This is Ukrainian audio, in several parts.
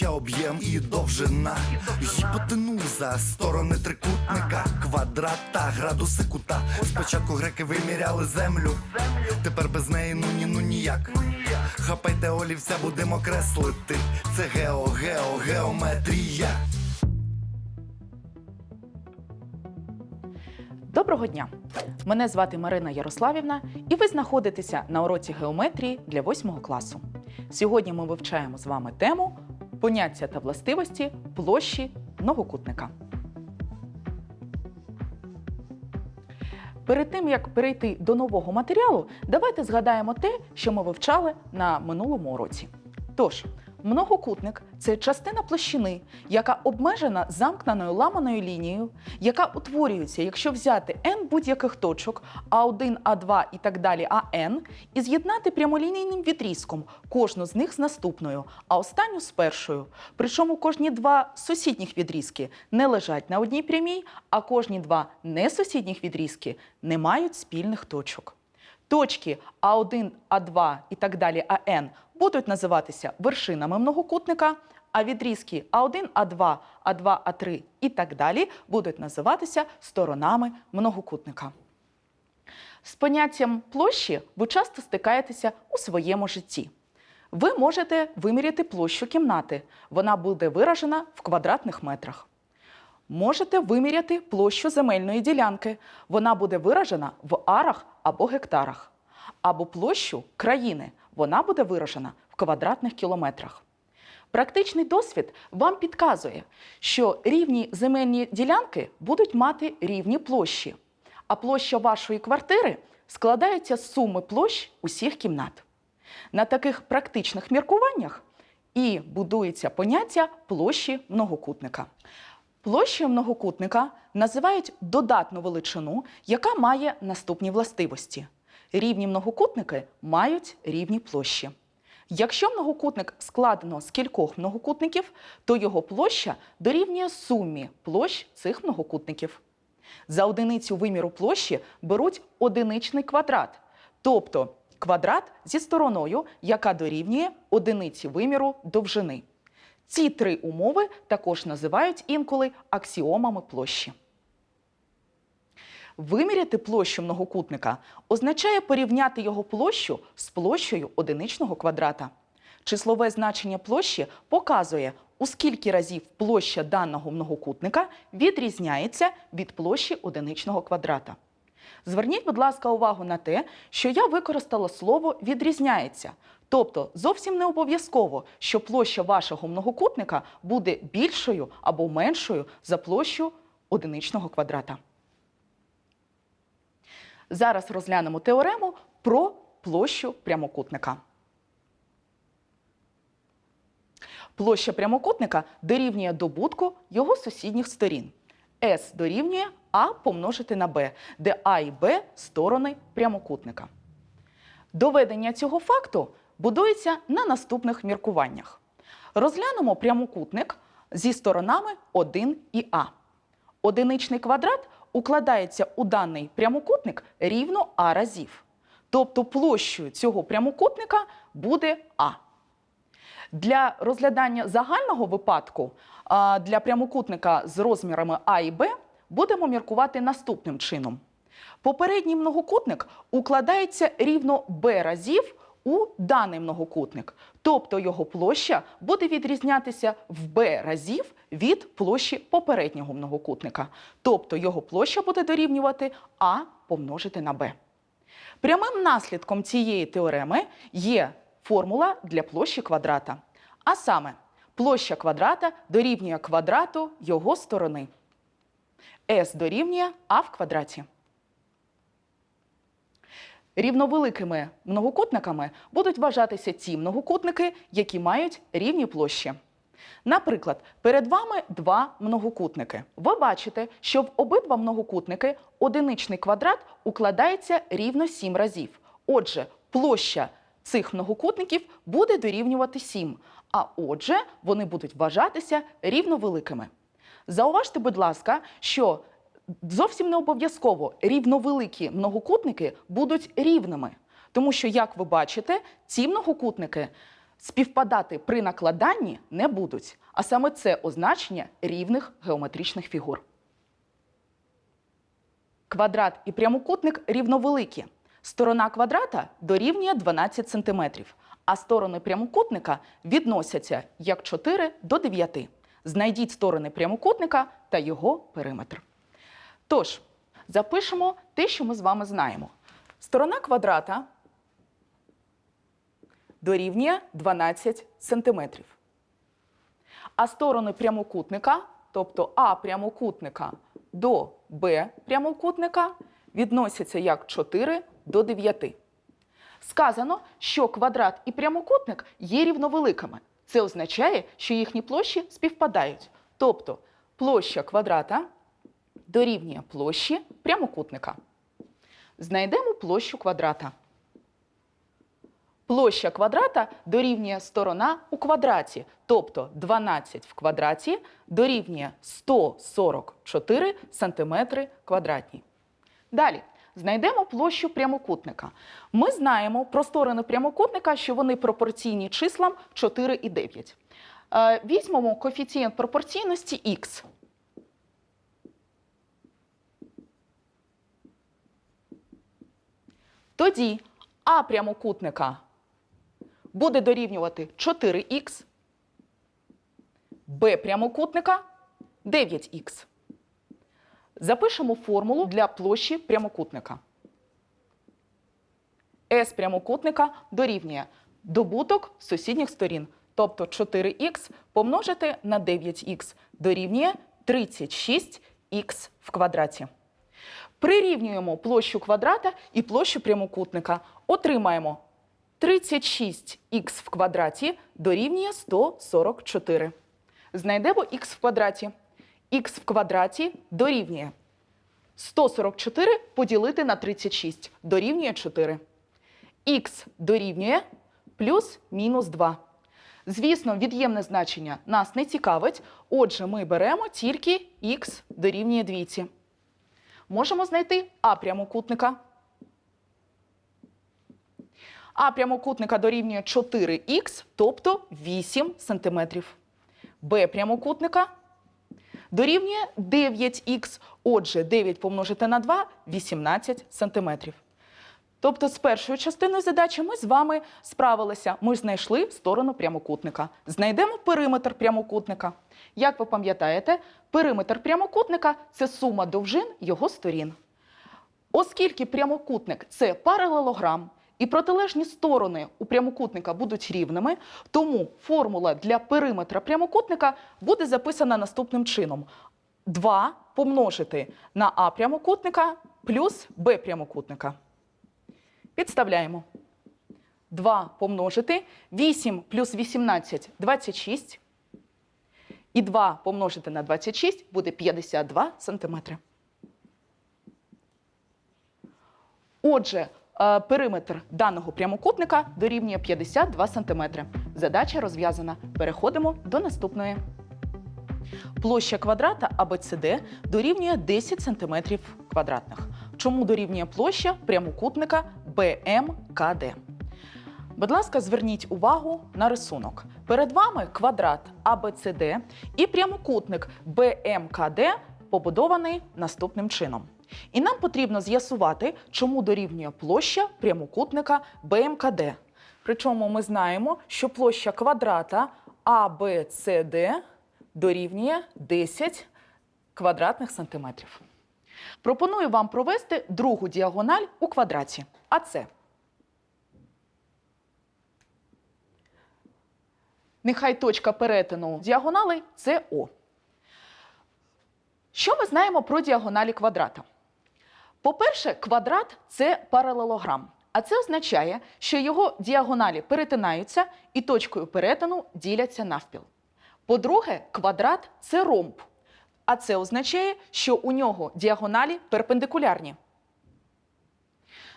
площа, об'єм і довжина. Гіпотенуза, сторони трикутника, квадрата, градуси кута. Спочатку греки виміряли землю, тепер без неї ну ну ніяк. Хапайте олівця, будемо креслити. Це гео, гео, геометрія. Доброго дня! Мене звати Марина Ярославівна, і ви знаходитеся на уроці геометрії для 8 класу. Сьогодні ми вивчаємо з вами тему поняття та властивості площі многокутника. Перед тим як перейти до нового матеріалу, давайте згадаємо те, що ми вивчали на минулому уроці. Тож, многокутник це частина площини, яка обмежена замкненою ламаною лінією, яка утворюється, якщо взяти n будь-яких точок, А1, А2 і так далі АН, і з'єднати прямолінійним відрізком кожну з них з наступною, а останню з першою. Причому кожні два сусідніх відрізки не лежать на одній прямій, а кожні два несусідніх відрізки не мають спільних точок. Точки А1, А2 і так далі АН будуть називатися вершинами многокутника, а відрізки А1, А2, А2, А3 і так далі будуть називатися сторонами многокутника. З поняттям площі ви часто стикаєтеся у своєму житті. Ви можете виміряти площу кімнати. Вона буде виражена в квадратних метрах. Можете виміряти площу земельної ділянки. Вона буде виражена в арах або гектарах. Або площу країни. Вона буде виражена в квадратних кілометрах. Практичний досвід вам підказує, що рівні земельні ділянки будуть мати рівні площі, а площа вашої квартири складається з суми площ усіх кімнат. На таких практичних міркуваннях і будується поняття площі многокутника. Площею многокутника називають додатну величину, яка має наступні властивості. Рівні многокутники мають рівні площі. Якщо многокутник складено з кількох многокутників, то його площа дорівнює сумі площ цих многокутників. За одиницю виміру площі беруть одиничний квадрат, тобто квадрат зі стороною, яка дорівнює одиниці виміру довжини. Ці три умови також називають інколи аксіомами площі. Виміряти площу многокутника означає порівняти його площу з площею одиничного квадрата. Числове значення площі показує, у скільки разів площа даного многокутника відрізняється від площі одиничного квадрата. Зверніть, будь ласка, увагу на те, що я використала слово відрізняється. Тобто зовсім не обов'язково, що площа вашого многокутника буде більшою або меншою за площу одиничного квадрата. Зараз розглянемо теорему про площу прямокутника. Площа прямокутника дорівнює добутку його сусідніх сторін. S дорівнює А помножити на Б, де А і Б сторони прямокутника. Доведення цього факту будується на наступних міркуваннях. Розглянемо прямокутник зі сторонами 1 і А. Одиничний квадрат укладається у даний прямокутник рівно А разів. Тобто площею цього прямокутника буде А. Для розглядання загального випадку для прямокутника з розмірами А і Б будемо міркувати наступним чином. Попередній многокутник укладається рівно Б разів у даний многокутник, тобто його площа буде відрізнятися в Б разів від площі попереднього многокутника. Тобто його площа буде дорівнювати А помножити на Б. Прямим наслідком цієї теореми є формула для площі квадрата. А саме, площа квадрата дорівнює квадрату його сторони. S дорівнює А в квадраті. Рівновеликими многокутниками будуть вважатися ті многокутники, які мають рівні площі. Наприклад, перед вами два многокутники. Ви бачите, що в обидва многокутники одиничний квадрат укладається рівно 7 разів. Отже, площа цих многокутників буде дорівнювати 7, а отже, вони будуть вважатися рівновеликими. Зауважте, будь ласка, що зовсім не обов'язково рівновеликі многокутники будуть рівними. Тому що, як ви бачите, ці многокутники співпадати при накладанні не будуть, а саме це означення рівних геометричних фігур. Квадрат і прямокутник рівновеликі. Сторона квадрата дорівнює 12 см, а сторони прямокутника відносяться як 4 до 9. Знайдіть сторони прямокутника та його периметр. Тож, запишемо те, що ми з вами знаємо. Сторона квадрата дорівнює 12 см. А сторони прямокутника, тобто А прямокутника до Б прямокутника, відносяться як 4 до 9. Сказано, що квадрат і прямокутник є рівновеликими. Це означає, що їхні площі співпадають. Тобто площа квадрата дорівнює площі прямокутника. Знайдемо площу квадрата. Площа квадрата дорівнює сторона у квадраті, тобто 12 в квадраті дорівнює 144 см квадратні. Далі знайдемо площу прямокутника. Ми знаємо про сторони прямокутника, що вони пропорційні числам 4 і 9. Е, Візьмемо коефіцієнт пропорційності х. Тоді А прямокутника буде дорівнювати 4х, Б прямокутника 9х. Запишемо формулу для площі прямокутника. С прямокутника дорівнює добуток сусідніх сторін, тобто 4х помножити на 9х дорівнює 36х в квадраті. Прирівнюємо площу квадрата і площу прямокутника. Отримаємо 36х в квадраті дорівнює 144. Знайдемо х в квадраті. Х в квадраті дорівнює 144 поділити на 36 дорівнює 4. х дорівнює плюс-мінус 2. Звісно, від'ємне значення нас не цікавить, отже, ми беремо тільки х дорівнює двійці. Можемо знайти А прямокутника. А прямокутника дорівнює 4х, тобто 8 см. Б прямокутника дорівнює 9х, отже, 9 помножити на 2 – 18 см. Тобто з першою частиною задачі ми з вами справилися. Ми знайшли сторону прямокутника. Знайдемо периметр прямокутника. Як ви пам'ятаєте, периметр прямокутника це сума довжин його сторін. Оскільки прямокутник це паралелограм, і протилежні сторони у прямокутника будуть рівними, тому формула для периметра прямокутника буде записана наступним чином: 2 помножити на А прямокутника плюс Б прямокутника. Підставляємо. 2 помножити 8 плюс 18 – 26. І 2 помножити на 26 буде 52 сантиметри. Отже, периметр даного прямокутника дорівнює 52 см. Задача розв'язана. Переходимо до наступної. Площа квадрата ABCD дорівнює 10 см квадратних. Чому дорівнює площа прямокутника BMKD? Будь ласка, зверніть увагу на рисунок. Перед вами квадрат ABCD і прямокутник BMKD побудований наступним чином. І нам потрібно з'ясувати, чому дорівнює площа прямокутника BMKD. Причому ми знаємо, що площа квадрата ABCD дорівнює 10 квадратних сантиметрів. Пропоную вам провести другу діагональ у квадраті. А це нехай точка перетину діагоналей це О. Що ми знаємо про діагоналі квадрата? По-перше, квадрат це паралелограм. А це означає, що його діагоналі перетинаються і точкою перетину діляться навпіл. По-друге, квадрат це ромб. А це означає, що у нього діагоналі перпендикулярні.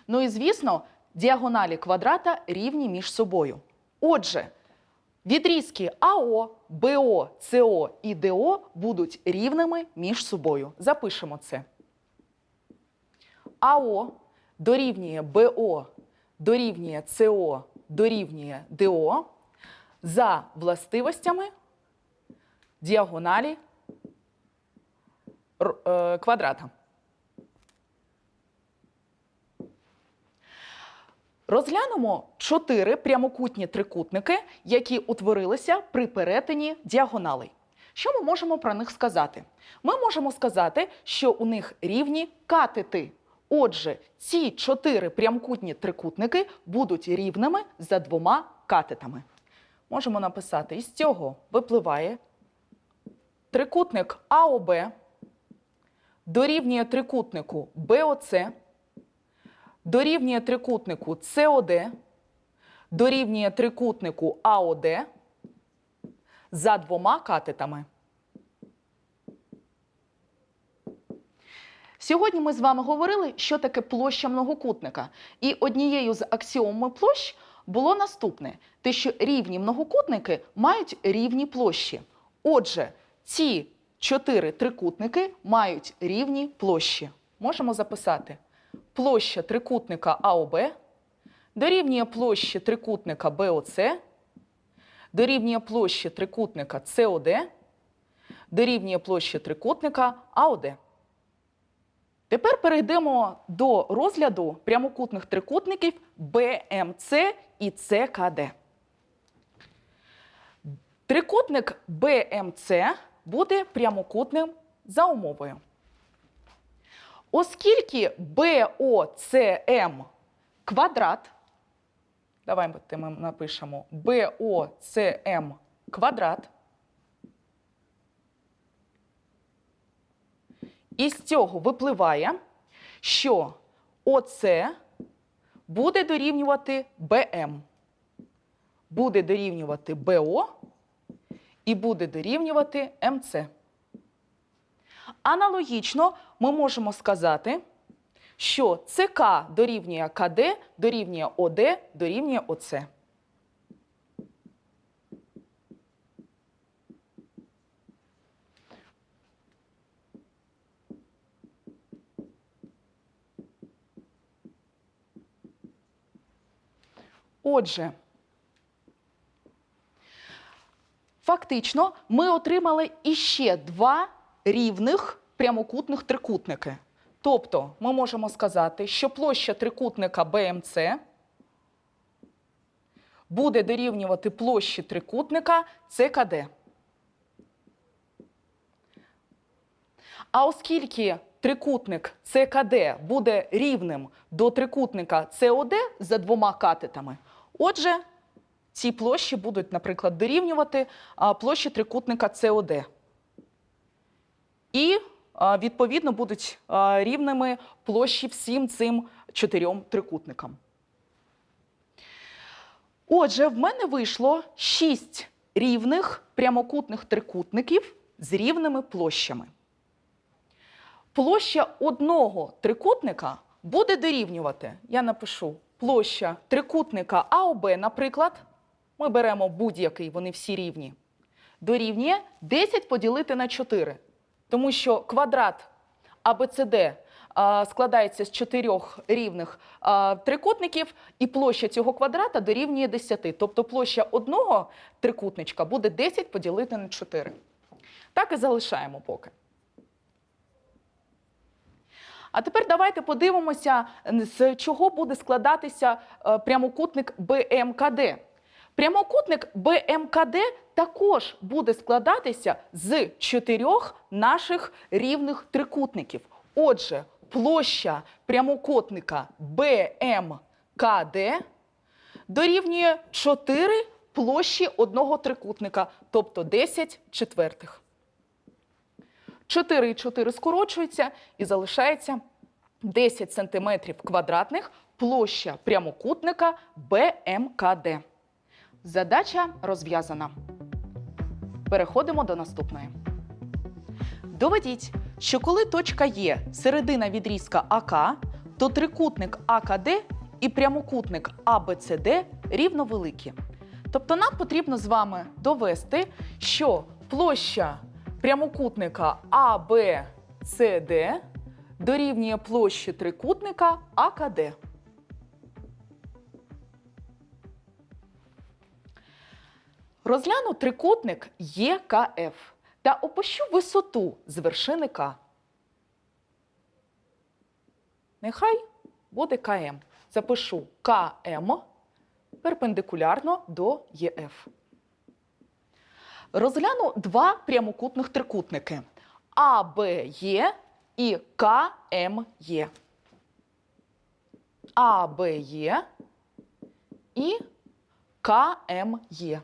Ну і звісно, діагоналі квадрата рівні між собою. Отже, відрізки АО, БО, СО і ДО будуть рівними між собою. Запишемо це. АО дорівнює БО, дорівнює СО, дорівнює ДО. за властивостями діагоналі е, квадрата. Розглянемо чотири прямокутні трикутники, які утворилися при перетині діагоналей. Що ми можемо про них сказати? Ми можемо сказати, що у них рівні катети. Отже, ці чотири прямокутні трикутники будуть рівними за двома катетами. Можемо написати, із цього випливає трикутник АОБ дорівнює трикутнику БОЦ, дорівнює трикутнику СОД, дорівнює трикутнику АОД за двома катетами. Сьогодні ми з вами говорили, що таке площа многокутника. І однією з аксіом площ було наступне: те, що рівні многокутники мають рівні площі. Отже, ці чотири трикутники мають рівні площі. Можемо записати площа трикутника АОБ дорівнює площі трикутника БОЦ, дорівнює площі трикутника СОД, дорівнює площі трикутника АОД. Тепер перейдемо до розгляду прямокутних трикутників БМЦ і ЦКД. Трикутник БМЦ буде прямокутним за умовою. Оскільки БОЦМ квадрат, давайте ми напишемо БОЦМ квадрат, із цього випливає, що ОЦ буде дорівнювати БМ, буде дорівнювати БО і буде дорівнювати МЦ. Аналогічно ми можемо сказати, що ЦК дорівнює КД, дорівнює ОД, дорівнює ОЦ. Отже, фактично ми отримали іще два рівних прямокутних трикутники. Тобто ми можемо сказати, що площа трикутника БМЦ буде дорівнювати площі трикутника ЦКД. А оскільки трикутник ЦКД буде рівним до трикутника СОД за двома катетами, отже, ці площі будуть, наприклад, дорівнювати площі трикутника СОД. І, відповідно, будуть рівними площі всім цим чотирьом трикутникам. Отже, в мене вийшло шість рівних прямокутних трикутників з рівними площами. Площа одного трикутника буде дорівнювати. Я напишу площа трикутника АОБ, наприклад. Ми беремо будь-який, вони всі рівні. Дорівнює 10 поділити на 4. Тому що квадрат АБЦД складається з чотирьох рівних трикутників, і площа цього квадрата дорівнює 10. Тобто площа одного трикутничка буде 10 поділити на 4. Так і залишаємо поки. А тепер давайте подивимося, з чого буде складатися е, прямокутник БМКД. Прямокутник БМКД також буде складатися з чотирьох наших рівних трикутників. Отже, площа прямокутника БМКД дорівнює 4 площі одного трикутника, тобто 10 четвертих. 4 і 4 скорочуються і залишається 10 см квадратних площа прямокутника БМКД. Задача розв'язана. Переходимо до наступної. Доведіть, що коли точка Є середина відрізка АК, то трикутник АКД і прямокутник АБЦД рівновеликі. Тобто нам потрібно з вами довести, що площа прямокутника АБЦД дорівнює площі трикутника АКД. Розгляну трикутник ЄКФ та опущу висоту з вершини К. Нехай буде КМ. Запишу КМ перпендикулярно до ЄФ. Розгляну два прямокутних трикутники АБЄ і КМЄ. АБЄ і КМЄ.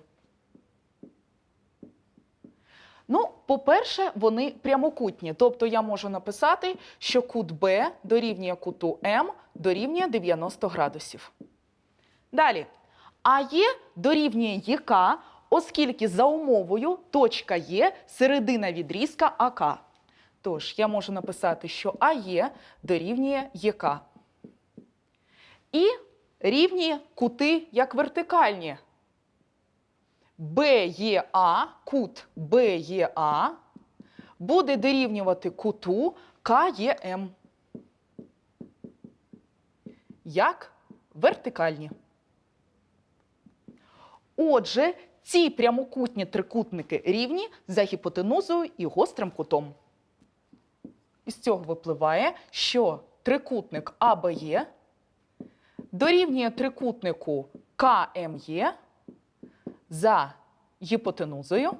Ну, по-перше, вони прямокутні. Тобто я можу написати, що кут Б дорівнює куту М дорівнює 90 градусів. Далі. АЄ дорівнює ЄК, оскільки за умовою точка Є середина відрізка АК. Тож я можу написати, що АЄ дорівнює ЄК. І рівні кути як вертикальні. БЕА, кут БЕА буде дорівнювати куту КЕМ. Як вертикальні. Отже, ці прямокутні трикутники рівні за гіпотенузою і гострим кутом. Із цього випливає, що трикутник АБЄ дорівнює трикутнику КМЄ за гіпотенузою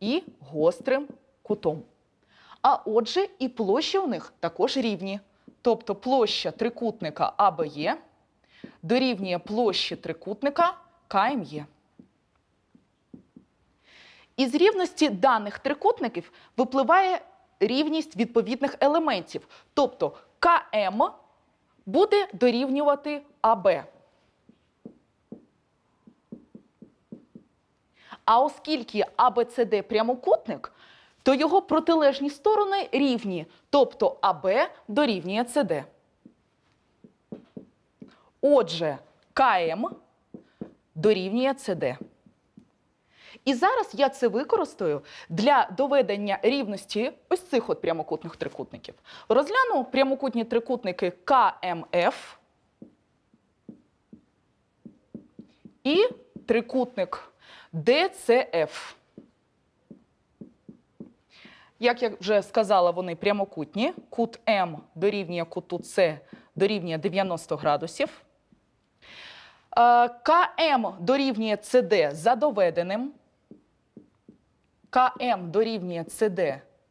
і гострим кутом. А отже, і площі у них також рівні. Тобто площа трикутника АБЄ дорівнює площі трикутника КМЄ. Із рівності даних трикутників випливає рівність відповідних елементів. Тобто КМ буде дорівнювати АБ. А оскільки АБЦД прямокутник, то його протилежні сторони рівні, тобто АБ дорівнює ЦД. Отже, КМ дорівнює ЦД. І зараз я це використаю для доведення рівності ось цих от прямокутних трикутників. Розгляну прямокутні трикутники КМФ і трикутник ДЦФ. Як я вже сказала, вони прямокутні. Кут М дорівнює куту С дорівнює 90 градусів. Е, КМ дорівнює ЦД за доведеним. КМ дорівнює ЦД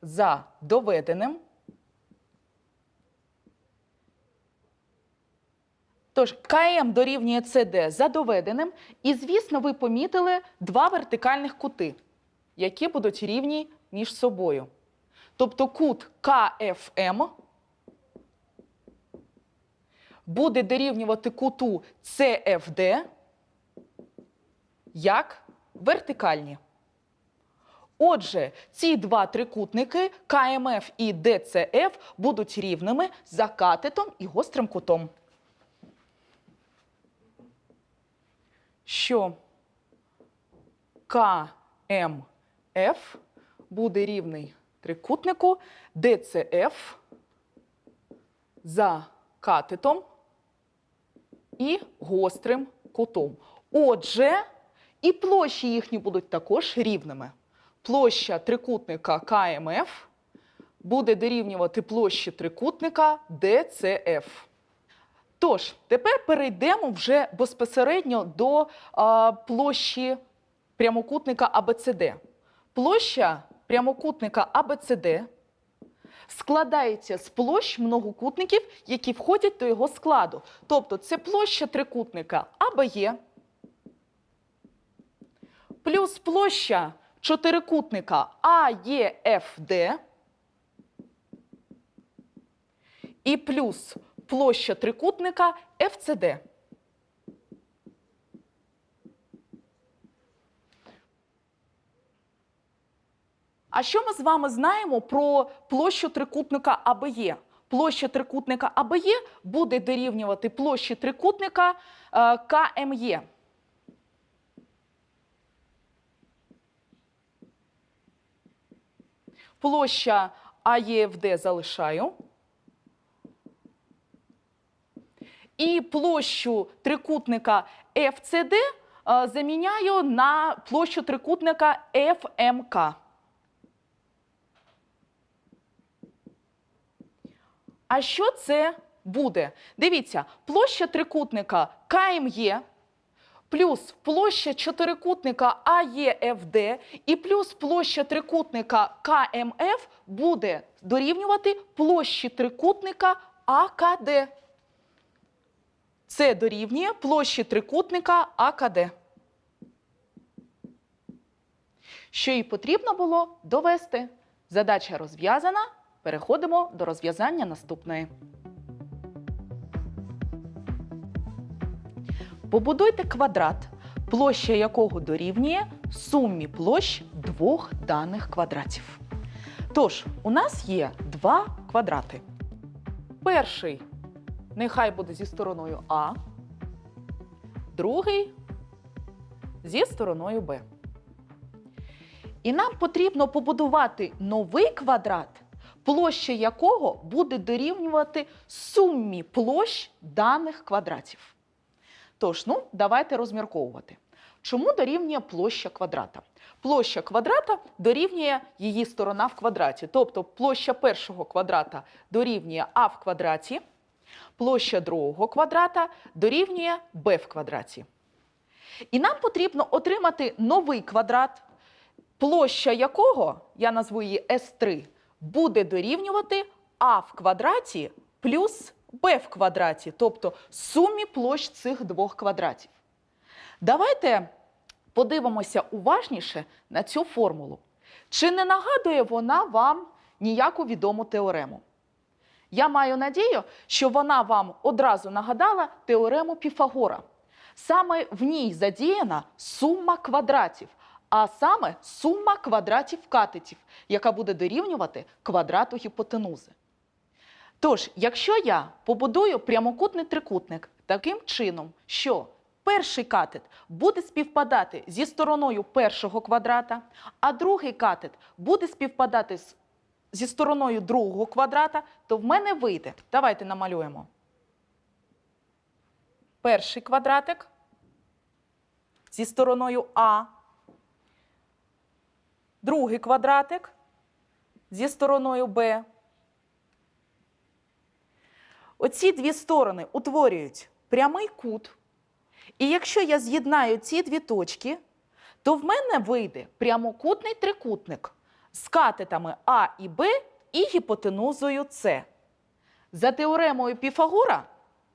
за доведеним. Тож КМ дорівнює ЦД за доведеним. І, звісно, ви помітили два вертикальних кути, які будуть рівні між собою. Тобто кут КФМ буде дорівнювати куту ЦФД як вертикальні. Отже, ці два трикутники КМФ і ДЦФ будуть рівними за катетом і гострим кутом. Що КМФ буде рівний трикутнику ДЦФ за катетом і гострим кутом. Отже, і площі їхні будуть також рівними. Площа трикутника КМФ буде дорівнювати площі трикутника ДЦФ. Тож, тепер перейдемо вже безпосередньо до а, площі прямокутника АБЦД. Площа прямокутника АБЦД складається з площ многокутників, які входять до його складу. Тобто це площа трикутника АБЄ плюс площа чотирикутника АЄФД і плюс площа трикутника ФЦД. А що ми з вами знаємо про площу трикутника АБЄ? Площа трикутника АБЄ буде дорівнювати площі трикутника е, КМЄ. Площа АЄФД залишаю. І площу трикутника ФЦД е, заміняю на площу трикутника FMK. А що це буде? Дивіться, площа трикутника КМЄ плюс площа чотирикутника АЄФД і плюс площа трикутника КМФ буде дорівнювати площі трикутника АКД. Це дорівнює площі трикутника АКД. Що їй потрібно було довести. Задача розв'язана. Переходимо до розв'язання наступної. Побудуйте квадрат, площа якого дорівнює сумі площ двох даних квадратів. Тож, у нас є два квадрати. Перший нехай буде зі стороною А, другий зі стороною Б. І нам потрібно побудувати новий квадрат, площа якого буде дорівнювати сумі площ даних квадратів. Тож, ну, давайте розмірковувати. Чому дорівнює площа квадрата? Площа квадрата дорівнює її сторона в квадраті. Тобто площа першого квадрата дорівнює а в квадраті, площа другого квадрата дорівнює b в квадраті. І нам потрібно отримати новий квадрат, площа якого, я назву її S3, буде дорівнювати а в квадраті плюс b в квадраті, тобто сумі площ цих двох квадратів. Давайте подивимося уважніше на цю формулу. Чи не нагадує вона вам ніяку відому теорему? Я маю надію, що вона вам одразу нагадала теорему Піфагора. Саме в ній задіяна сума квадратів, а саме сума квадратів катетів, яка буде дорівнювати квадрату гіпотенузи. Тож, якщо я побудую прямокутний трикутник таким чином, що перший катет буде співпадати зі стороною першого квадрата, а другий катет буде співпадати з, зі стороною другого квадрата, то в мене вийде. Давайте намалюємо. Перший квадратик зі стороною А, другий квадратик зі стороною Б. Оці дві сторони утворюють прямий кут. І якщо я з'єднаю ці дві точки, то в мене вийде прямокутний трикутник з катетами А і Б і гіпотенузою С. За теоремою Піфагора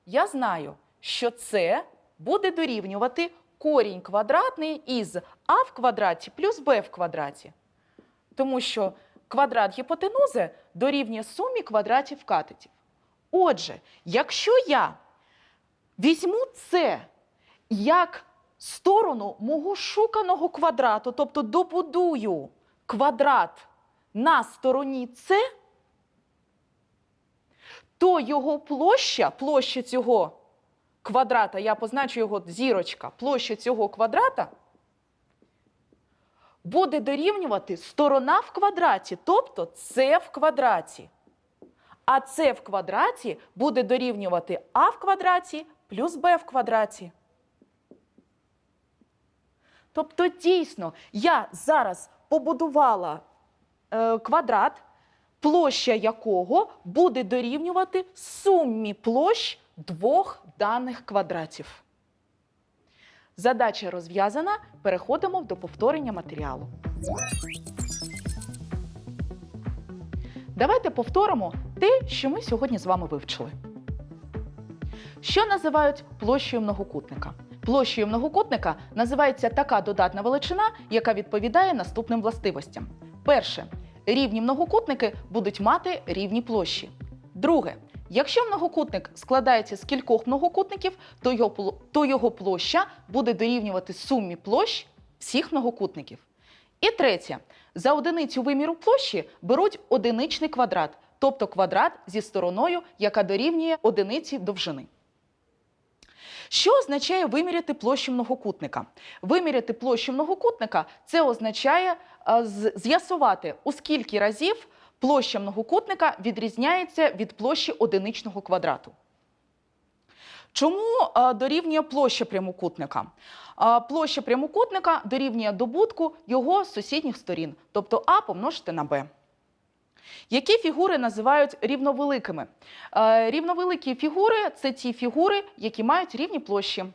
я знаю, що це буде дорівнювати корінь квадратний із А в квадраті плюс Б в квадраті. Тому що квадрат гіпотенузи дорівнює сумі квадратів катетів. Отже, якщо я візьму це як сторону мого шуканого квадрату, тобто добудую квадрат на стороні С, то його площа, площа цього квадрата, я позначу його зірочка, площа цього квадрата буде дорівнювати сторона в квадраті, тобто С в квадраті. А С в квадраті буде дорівнювати А в квадраті плюс Б в квадраті. Тобто, дійсно, я зараз побудувала е, квадрат, площа якого буде дорівнювати сумі площ двох даних квадратів. Задача розв'язана. Переходимо до повторення матеріалу. Давайте повторимо те, що ми сьогодні з вами вивчили. Що називають площею многокутника? Площею многокутника називається така додатна величина, яка відповідає наступним властивостям. Перше, рівні многокутники будуть мати рівні площі. Друге, якщо многокутник складається з кількох многокутників, то його, то його площа буде дорівнювати сумі площ всіх многокутників. І третє, за одиницю виміру площі беруть одиничний квадрат, тобто квадрат зі стороною, яка дорівнює одиниці довжини. Що означає виміряти площу многокутника? Виміряти площу многокутника це означає е, з'ясувати, у скільки разів площа многокутника відрізняється від площі одиничного квадрату. Чому е, дорівнює площа прямокутника? Е, Площа прямокутника дорівнює добутку його сусідніх сторін, тобто А помножити на Б. Які фігури називають рівновеликими? Е, Рівновеликі фігури це ті фігури, які мають рівні площі.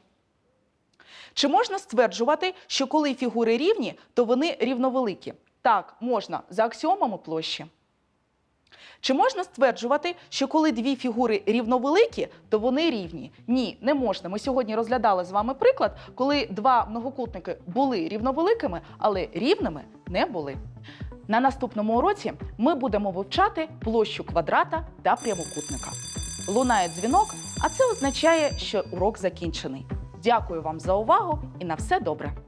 Чи можна стверджувати, що коли фігури рівні, то вони рівновеликі? Так, можна за аксіомами площі. Чи можна стверджувати, що коли дві фігури рівновеликі, то вони рівні? Ні, не можна. Ми сьогодні розглядали з вами приклад, коли два многокутники були рівновеликими, але рівними не були. На наступному уроці ми будемо вивчати площу квадрата та прямокутника. Лунає дзвінок, а це означає, що урок закінчений. Дякую вам за увагу і на все добре!